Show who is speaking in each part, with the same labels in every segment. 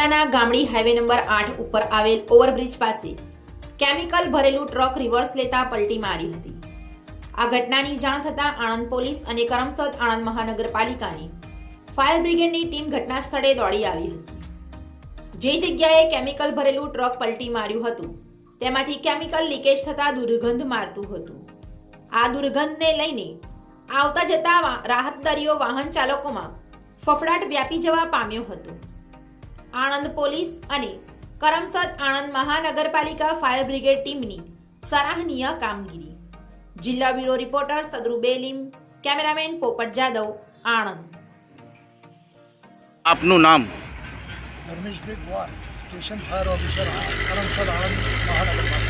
Speaker 1: શહેરના ગામડી highway number આઠ ઉપર આવેલ ઓવરબ્રિજ પાસે કેમિકલ ભરેલું ટ્રક રિવર્સ લેતા પલટી મારી હતી. આ ઘટનાની જાણ થતાં આણંદ પોલીસ અને કરમસદ આણંદ મહાનગરપાલિકાની ફાયર બ્રિગેડની ટીમ ઘટના સ્થળે દોડી આવી હતી. જે જગ્યાએ કેમિકલ ભરેલું ટ્રક પલટી માર્યું હતું, તેમાંથી કેમિકલ લીકેજ થતા દુર્ગંધ મારતું હતું. આ દુર્ગંધને લઈને આવતા જતા રાહતદારીઓ વાહન ચાલકોમાં ફફડાટ વ્યાપી જવા પામ્યો હતો. આણંદ પોલીસ અને કરમસદ આણંદ મહાનગરપાલિકા ફાયર બ્રિગેડ ટીમની સરાહનીય કામગીરી. જિલ્લા bureau reporter Sadru Belim cameraman Popat Jadav Anand.
Speaker 2: આપનું નામ?
Speaker 3: Dharmeshbhai Gor station fire officer Karamsad Anand મહાનગરપાલિકા.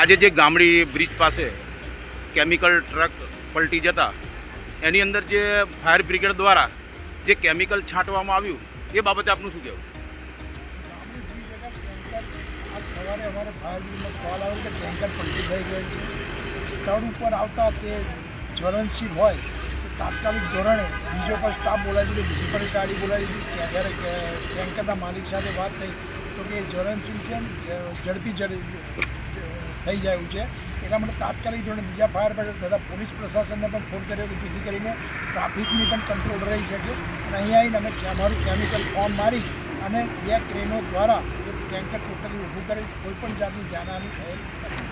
Speaker 2: આજે જે ગામડી બ્રિજ પાસે કેમિકલ ટ્રક પલટી જતા એની અંદર જે ફાયર બ્રિગેડ દ્વારા જે કેમિકલ છાંટવામાં આવ્યું એ બાબતે આપનું શું કહેવું
Speaker 3: આજ સવારે અમારે ફાયર કોલ આવ્યો કે ટેન્કર પલટી થઈ ગયેલ છે. સ્થળ ઉપર આવતા તે જ્વલનશીલ હોય તાત્કાલિક ધોરણે બીજો પણ સ્ટાફ બોલાવી બીજી પણ ગાડી બોલાવી દીધી જ્યારે ટેન્કરના માલિક સાથે વાત થઈ તો કે જ્વલનશીલ છે ઝડપી થઈ જાય છે. એટલા માટે તાત્કાલિક ધોરણે બીજા ફાયર બ્રિગેડ તથા પોલીસ પ્રશાસનને પણ ફોન કર્યો કે જેથી કરીને ટ્રાફિકની પણ કંટ્રોલ રહી શકે. અને અહીંયા આવીને અમે અમારું કેમિકલ ફોર્મ મારી અને બે ક્રેનો દ્વારા એ ટેન્કર ટોટલી ઊભું કરી કોઈપણ જાતની જાનહાની થયેલ નથી.